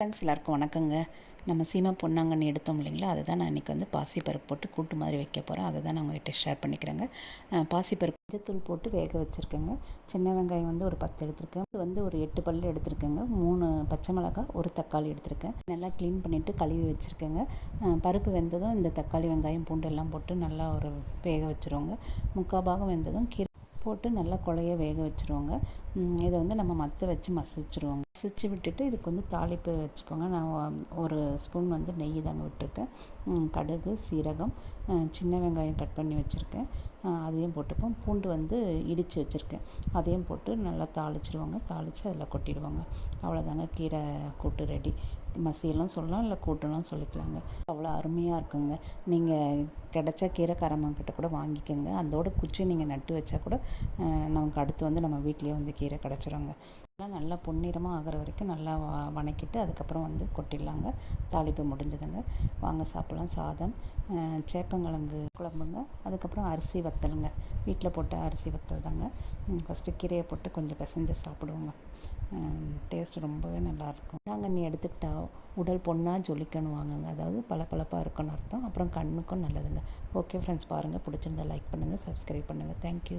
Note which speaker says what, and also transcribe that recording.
Speaker 1: Friends எல்லாருக்கும் வணக்கங்க. நம்ம சீமா பொன்னாங்கண்ணி எடுத்தோம் இல்லைங்களா? அதை தான் நான் இன்றைக்கி வந்து பாசிப்பருப்பு போட்டு கூட்டு மாதிரி வைக்க போகிறேன் அதை தான் நான் உங்கள்கிட்ட ஷேர் பண்ணிக்கிறேங்க. பாசிப்பருப்பு மஞ்சத்தூள் போட்டு வேக வச்சுருக்கேங்க. சின்ன வெங்காயம் வந்து ஒரு பத்து எடுத்திருக்கேன். இது வந்து ஒரு எட்டு பல் எடுத்திருக்கேங்க. மூணு பச்சை மிளகாய் ஒரு தக்காளி எடுத்திருக்கேன். நல்லா க்ளீன் பண்ணிவிட்டு கழுவி வச்சுருக்கேங்க. பருப்பு வெந்ததும் இந்த தக்காளி வெங்காயம் பூண்டு எல்லாம் போட்டு நல்லா ஒரு வேக வச்சுருவோங்க. முக்கால் பாகம் வெந்ததும் கீரை போட்டு நல்லா குழைய வேக வச்சுருவோங்க. இதை வந்து நம்ம மற்ற வச்சு மசிச்சுருவோங்க. மசிச்சு விட்டுட்டு இதுக்கு வந்து தாளிப்பு வச்சுக்கோங்க. நான் ஒரு ஸ்பூன் வந்து நெய் தாங்க விட்டுருக்கேன். கடுகு சீரகம் சின்ன வெங்காயம் கட் பண்ணி வச்சுருக்கேன். அதையும் போட்டுப்போம். பூண்டு வந்து இடித்து வச்சுருக்கேன். அதையும் போட்டு நல்லா தாளிச்சிருவாங்க. தாளித்து அதில் கொட்டிடுவாங்க. அவ்வளோதாங்க கீரை கூட்டு ரெடி. மசியெல்லாம் சொல்லலாம் இல்லை கூட்டெல்லாம் சொல்லிக்கலாங்க. அவ்வளோ அருமையாக இருக்குங்க. நீங்கள் கிடச்சா கீரை கிட்ட கூட வாங்கிக்கோங்க. அதோட குச்சி நீங்கள் நட்டு வச்சா கூட நமக்கு அடுத்து வந்து நம்ம வீட்லேயே வந்து கீரை கிடச்சிருங்க. எல்லாம் நல்லா பொன்னிறமாக ஆகிற வரைக்கும் நல்லா வ- வணக்கிட்டு அதுக்கப்புறம் வந்து கொட்டிடலாங்க. தாளிப்பு முடிஞ்சதுங்க. வாங்க சாப்பிட்லாம். சாதம் சேப்பங்கிழங்கு குழம்புங்க. அதுக்கப்புறம் அரிசி வத்தலுங்க. வீட்டில் போட்ட அரிசி வத்தல் தாங்க. ஃபஸ்ட்டு கீரையை போட்டு கொஞ்சம் பிசைஞ்சு சாப்பிடுவோங்க. டேஸ்ட் ரொம்பவே நல்லாயிருக்கும் நாங்கள் நீ எடுத்துக்கிட்டா? உடல் பொண்ணாக ஜொலிக்கணும் வாங்குங்க. அதாவது பளபளப்பாக இருக்கணும் அர்த்தம். அப்புறம் கண்ணுக்கும் நல்லதுங்க. ஓகே ஃப்ரெண்ட்ஸ் பாருங்கள் பிடிச்சிருந்தா லைக் பண்ணுங்கள் சப்ஸ்கிரைப் பண்ணுங்கள் தேங்க்யூ